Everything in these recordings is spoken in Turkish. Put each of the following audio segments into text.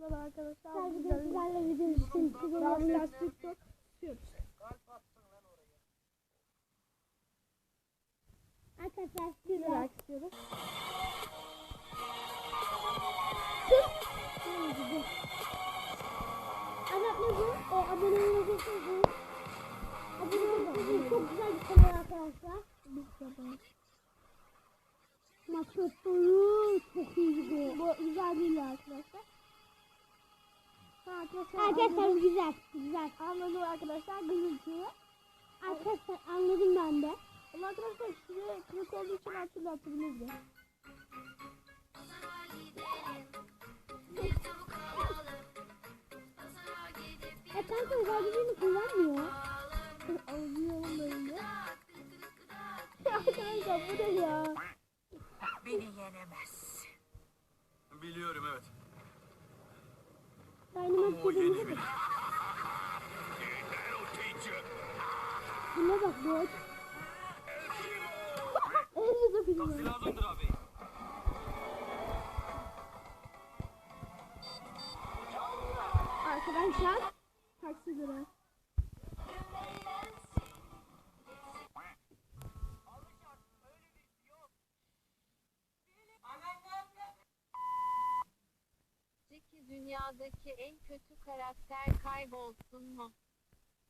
Merhaba arkadaşlar. Sadece Güzel- sizlerle video için Brawl Stars TikTok tutuyoruz. Arkadaşlar like istiyoruz. Anlatmadım. O abone olabilirsiniz. Abone olabilirsiniz. Çok güzel bir kanal arkadaşlar. Maçotları çok iyi gidiyor. Bu güzel değil arkadaşlar. Arkadaşlar, Arkadaşlar anladım. güzel. Güzel. Anladım arkadaşlar. Gözüküyor. Arkadaşlar anladım ben de. Ama arkadaşlar size kırık olduğu için hatırlatabiliriz de. E kanka özelliğini kullanmıyor. Alıyorum böyle. Kanka bu ne ya? Beni yenemez. Biliyorum evet. Mi? biri. Buna bak bu. En de biliyorum. Taksi lazımdır abi. Arkadaşlar taksi göre. Dünyadaki en kötü karakter kaybolsun mu?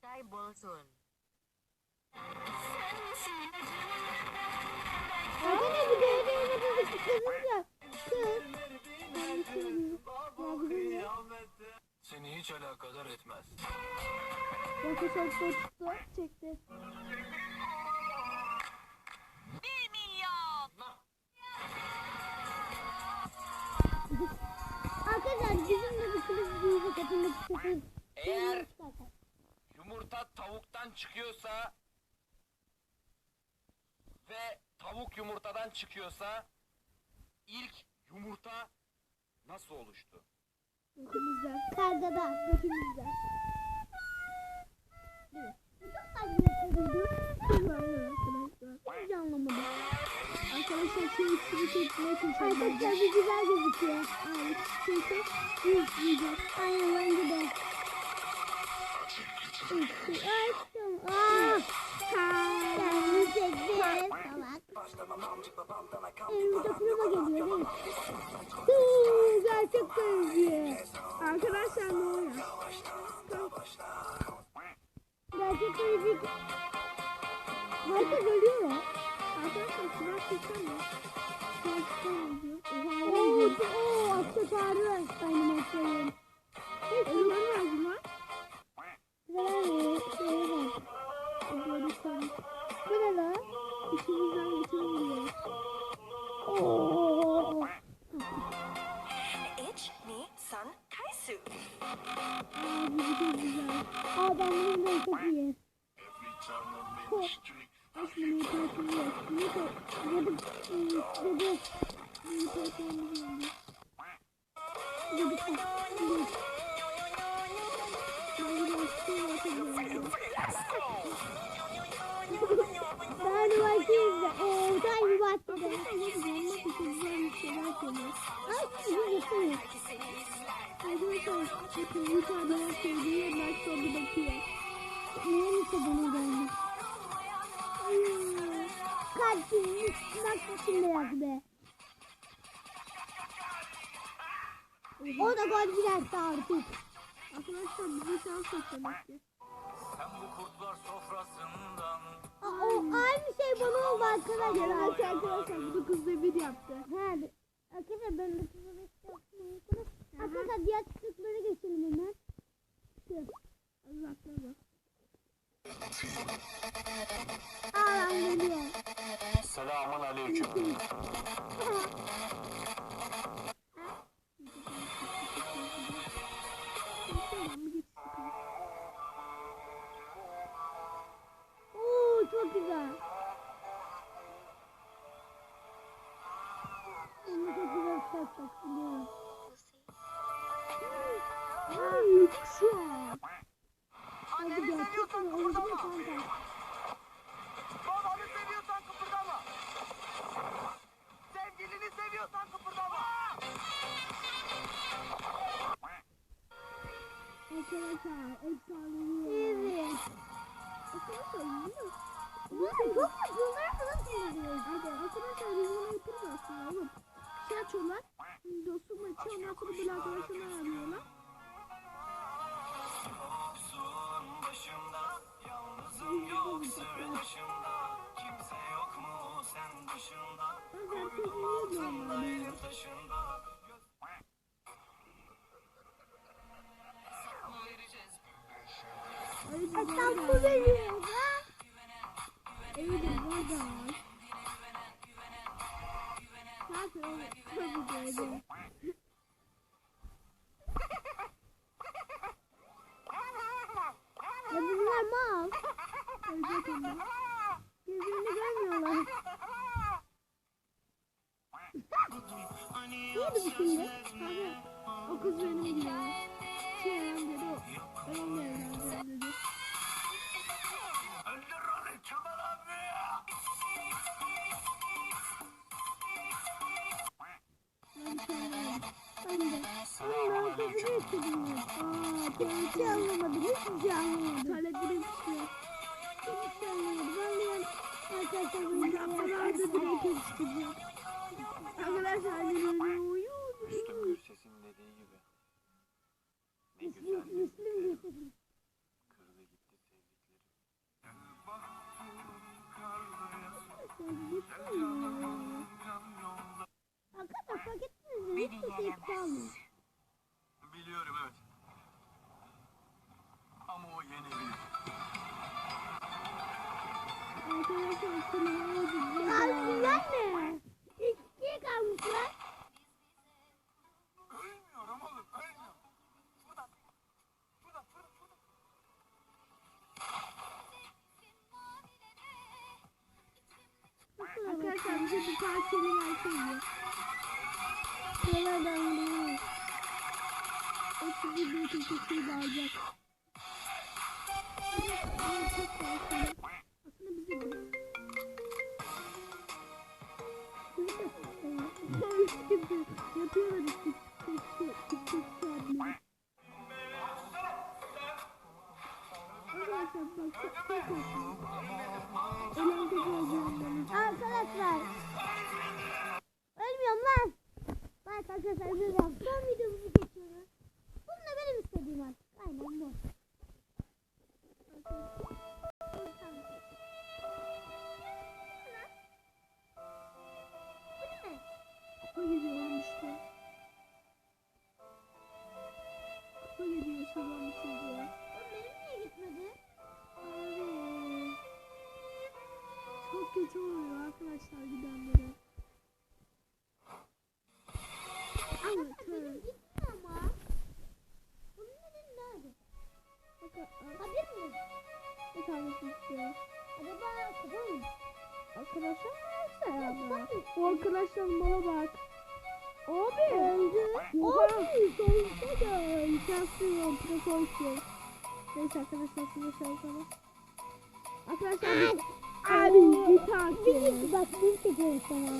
Kaybolsun. Bir de ya. Seni hiç alakadar etmez. Arkadaşlar. Çekti. Bir milyon. Arkadaşlar bizim de bir. Eğer yumurta tavuktan çıkıyorsa ve tavuk yumurtadan çıkıyorsa ilk yumurta nasıl oluştu? Götümüzden. Kargada. Götümüzden. Aynen arkadaşlar. Hiç anlamadım. Arkadaşlar şey üstünü çekmeye çalışıyorum. Arkadaşlar bir güzel gözüküyor. Ay, çünkü yüz yiyeceğiz. Aynen bence de. Açtım. Aa! Kendimi çekti. Salak. Ee, doktoruma geliyor değil mi? Huu, gerçek sevgi. Arkadaşlar ne oluyor? Gerçek çocuk. Herkes ölüyor ya. Arkadaşlar sınav çıksana. Sınav çıksana diyor. Oo, oo, aksesuarı. Benim ekmeğim. Ölmem lazım lan. Ne? Şeye bak. Böyle konuş. Bu ne lan? İçimizden ni, san, kaisu. Aa bu çok güzel. Aa ben bunun da çok iyi. Aslında takip yok. Niye de Dedim. ıı, Dedim. bunu takip yok. Dedim. Dedim. Ben bunu açtım hatırlıyorum. Ben bakayım da. Oo, sen bir baktın. Olmak için güzel bir şeyler söylüyor. Ay, iyi yapıyor. Arkadaşlar bakın bir tane var sevdiği şimdi yaz be. O da gol girerse artık. Arkadaşlar bize şans beklemek ki. Sen bu kurtlar sofrasından Aa, o aynı şey bana oldu arkadaşlar. Genelde arkadaşlar bu kız bir yaptı. He. Arkadaşlar ben de size bekliyorum. Arkadaşlar diğer tıklıklara geçelim hemen. Şu. Uzaklara. Aa ben geliyorum. Selamun aleyküm. Oo çok güzel. Onu çok güzel satsak biliyorum. Ay yüksek. Hadi gerçekten orijinal kanka. Babanı seviyorsan kıpırdama. Sevgilini seviyorsan kıpırdama. Arkadaşlar efsanevi. Arkadaşlar bunu çok bunlar falan kullanıyor. Hadi arkadaşlar biz bunu yaparız aslında oğlum. Şey açıyorlar. Dostum maçı ondan sonra böyle arkadaşlarına arıyorlar. Ben Hatta bu var veriyor. Evet var da. Zaten o tabii böyle. Ya bunlar mal. Evet ama. Şimdi? Abi o kız benim diyor. Şey Eren dedi o. Ben onunla evleneceğim dedi. Şey anlamadım. De. Hiç şey anlamadım. Şey çıkıyor. Hiçbir şey anlamadım. De yani arkadaşlar böyle yapmalarda direkt yetiştireceğim. Arkadaşlar annemin bize bir parçalı versene. Şuralardan vuruyor. O sizi bir köşesi de alacak. Yapıyorlar işte. Arkadaşlar. Ölmüyorum lan. Bak arkadaşlar son videomuzu geçiyoruz. Bunu da benim istediğim artık. Aynen. Bu Bak- Haber mi? Bir tanesi istiyor. Acaba kafa mı? Arkadaşlar neyse ya? O arkadaşlar bana bak. Abi. Öldü. Abi sonuçta da şanslıyım. Prokoysuz. Neyse arkadaşlar size şey yapalım. Arkadaşlar. Abi bir tanesi. Bak bir çekiyorum sana.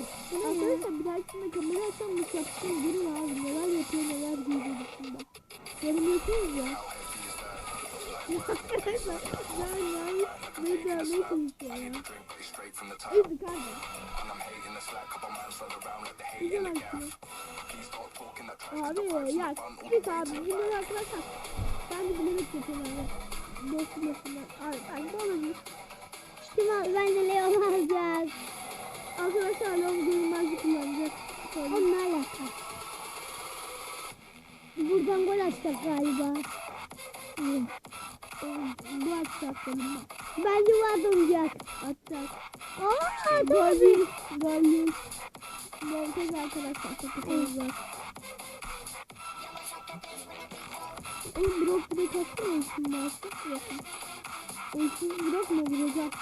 Arkadaşlar bir dahakinde kamera açılmış yapsın durun abi neler yapıyor neler giyiyor dışında. Yorum yapıyoruz ya. Ben ne demeye çalışıyor ya. İyi kardeş. Güzel aslında. Abi ya git abi bunları arkadaşlar. Ben de bilerek yapıyorum abi. Dostum yapımlar. Abi ben de olabilir. Şimdi bence Leon alacağız. Arkadaşlar lan görünmezlik kullanacak. Söyle. Onun alaka. Buradan gol atacak galiba. Bu atacak benim. Bu atılacak. Atacak. Aa Gol atılacak. değil. Gol değil. Montaj arkadaşlar. Çok güzel. Oğlum blok direkt attı mı şimdi artık? Bakın. Ulsiz blok mu vuracak?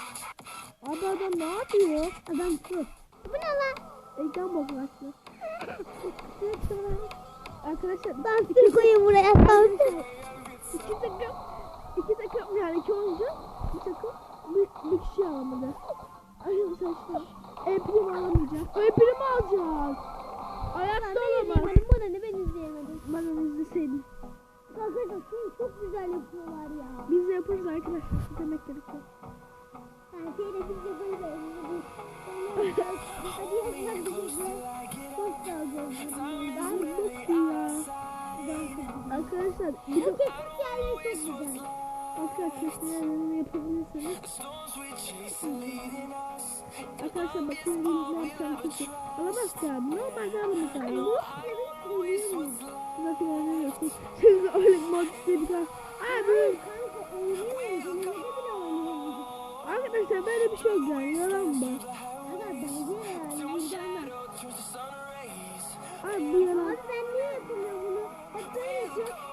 Abi adam ne yapıyor? Adam şu. Bu ne lan? Ekran bozulası. Arkadaşlar Ben bir koyayım buraya. Tamam. iki takım takım yani iki oyuncu bir takım bir, bir kişi alamadı. Ay saçma. Eprim alamayacak. Eprim alacak. Ayakta Ben olamaz. izleyemedim. Bu ne? Ben izleyemedim. Ben onu izleseydim. Arkadaşlar şunu çok güzel yapıyorlar ya. Biz de yaparız arkadaşlar. Siz demek gerek yok. Yani şeyle biz de böyle böyle. Hadi yapmak bir şey. Çok salacağız. Ben çok iyi ya. Arkadaşlar de çok güzel. Arkadaşlar yapabilirsiniz. Arkadaşlar bakın ne yapacağım çünkü alamaz ya. Normalde alamaz yani. Bu Zaten oynamıyorsun. Siz öyle mod diye bir tane. Oynuyor. Arkadaşlar böyle bir şey yani. Yalan mı? Abi bu yalan. Abi ben niye yapamıyorum bunu? Hep böyle yapıyor.